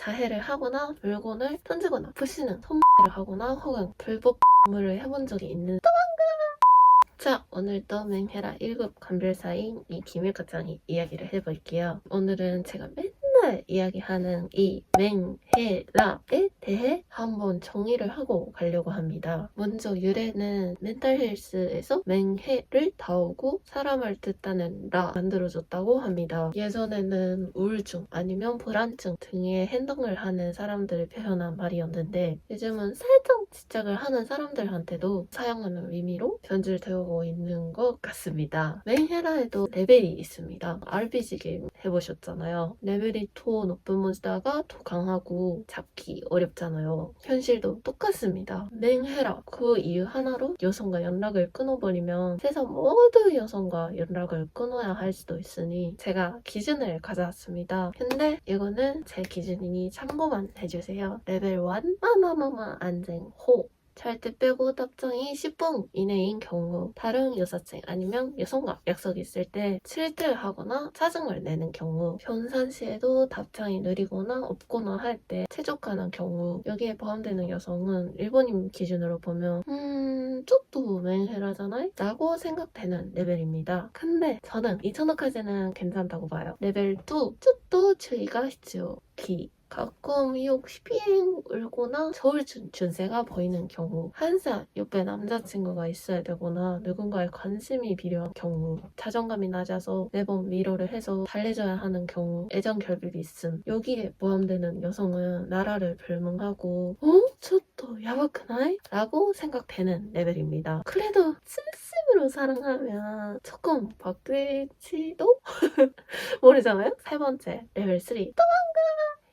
자해를 하거나 물건을 던지거나 푸시는 손을 하거나 혹은 불법물을 해본 적이 있는 자, 오늘도 맹해라 1급 간별사인 이 김일과장이 이야기를 해볼게요. 오늘은 제가 맨 날 이야기하는 이 맹해라에 대해 한번 정의를 하고 가려고 합니다. 먼저 유래는 멘탈 헬스에서 맹해를 다오고 사람을 뜻하는 라 만들어줬다고 합니다. 예전에는 우울증 아니면 불안증 등의 행동을 하는 사람들을 표현한 말이었는데 요즘은 살짝 집착을 하는 사람들한테도 사용하는 의미로 변질되고 있는 것 같습니다. 맹헤라에도 레벨이 있습니다. RPG 게임 해보셨잖아요. 레벨이 더 높은 몬스터가 더 강하고 잡기 어렵잖아요. 현실도 똑같습니다. 맹헤라 그 이유 하나로 여성과 연락을 끊어버리면 세상 모든 여성과 연락을 끊어야 할 수도 있으니 제가 기준을 가져왔습니다. 근데 이거는 제 기준이니 참고만 해주세요. 레벨 1 마마마마 안쟁호 절대 빼고 답장이 10분 이내인 경우 다른 여사친 아니면 여성과 약속이 있을 때 칠틀 하거나 짜증을 내는 경우 평상시에도 답장이 느리거나 없거나 할 때 최적화한 경우 여기에 포함되는 여성은 일본인 기준으로 보면 음... 쪽도 맹해라잖아요? 라고 생각되는 레벨입니다. 근데 저는 2천원까지는 괜찮다고 봐요. 레벨 2 쪽도 주의가必要 기 가끔 혹시 비행 울거나 서울 준, 준세가 보이는 경우 항상 옆에 남자친구가 있어야 되거나 누군가의 관심이 필요한 경우 자존감이 낮아서 매번 위로를 해서 달래줘야 하는 경우 애정 결핍이 있음. 여기에 포함되는 여성은 나라를 불문하고 어? 저또 야박하나이? 라고 생각되는 레벨입니다. 그래도 진심으로 사랑하면 조금 바뀔지도 모르잖아요. 세 번째 레벨 3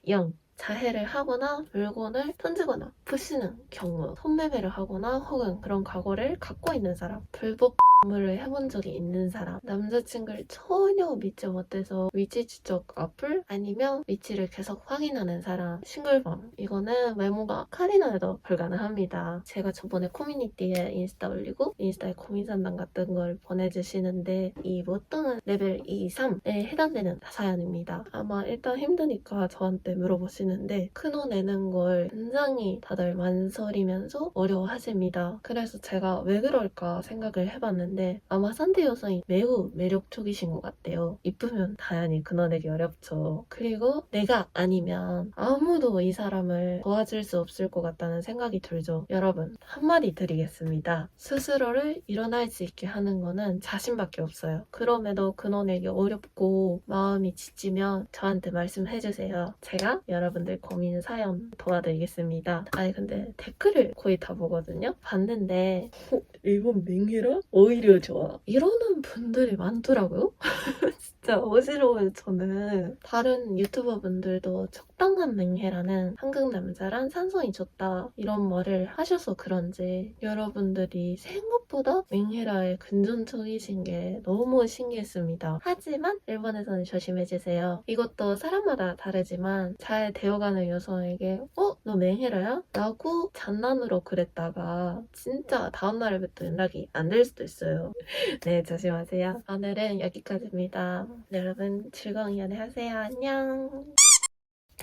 0. 자해를 하거나 물건을 던지거나 푸시는 경우 손매매를 하거나 혹은 그런 과거를 갖고 있는 사람 불법 물을 해본 적이 있는 사람. 남자친구를 전혀 믿지 못해서 위치 추적 어플 아니면 위치를 계속 확인하는 사람. 싱글밤 이거는 외모가 카리나에도 불가능합니다. 제가 저번에 커뮤니티에 인스타 올리고 인스타에 고민 상담 같은 걸 보내주시는데 이 보통은 레벨 2, 3에 해당되는 사연입니다. 아마 일단 힘드니까 저한테 물어보시는데 큰호 내는 걸 굉장히 다들 만설이면서 어려워하십니다. 그래서 제가 왜 그럴까 생각을 해봤는데 아마 산대 여성이 매우 매력적이신 것 같아요. 이쁘면 당연히 내기 어렵죠. 그리고 내가 아니면 아무도 이 사람을 도와줄 수 없을 것 같다는 생각이 들죠. 여러분 한마디 드리겠습니다. 스스로를 일어날 수 있게 하는 거는 자신밖에 없어요. 그럼에도 내기 어렵고 마음이 지치면 저한테 말씀해주세요. 제가 여러분들 고민 사연 도와드리겠습니다. 아니 근데 댓글을 거의 다 보거든요. 봤는데 어, 일본 맹해라? 오히려 좋아. 이러는 분들이 많더라고요. 진짜 어지러워요 저는. 다른 유튜버 분들도 적당한 맹해라는 한국 남자란 산성이 좋다 이런 말을 하셔서 그런지 여러분들이 생각보다 맹해라에 근전적이신 게 너무 신기했습니다. 하지만 일본에서는 조심해주세요. 이것도 사람마다 다르지만 잘 되어가는 여성에게 어? 너 맹해라야? 라고 장난으로 그랬다가 진짜 다음날부터 연락이 안 될 수도 있어요. 네 조심하세요. 오늘은 여기까지입니다. 네, 여러분 즐거운 연애 하세요. 안녕.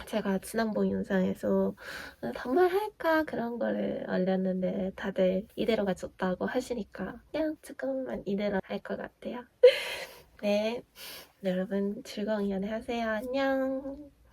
제가 지난번 영상에서 단말할까 그런 거를 올렸는데 다들 이대로가 좋다고 하시니까 그냥 조금만 이대로 할 것 같아요. 네. 네, 여러분 즐거운 연애 하세요. 안녕.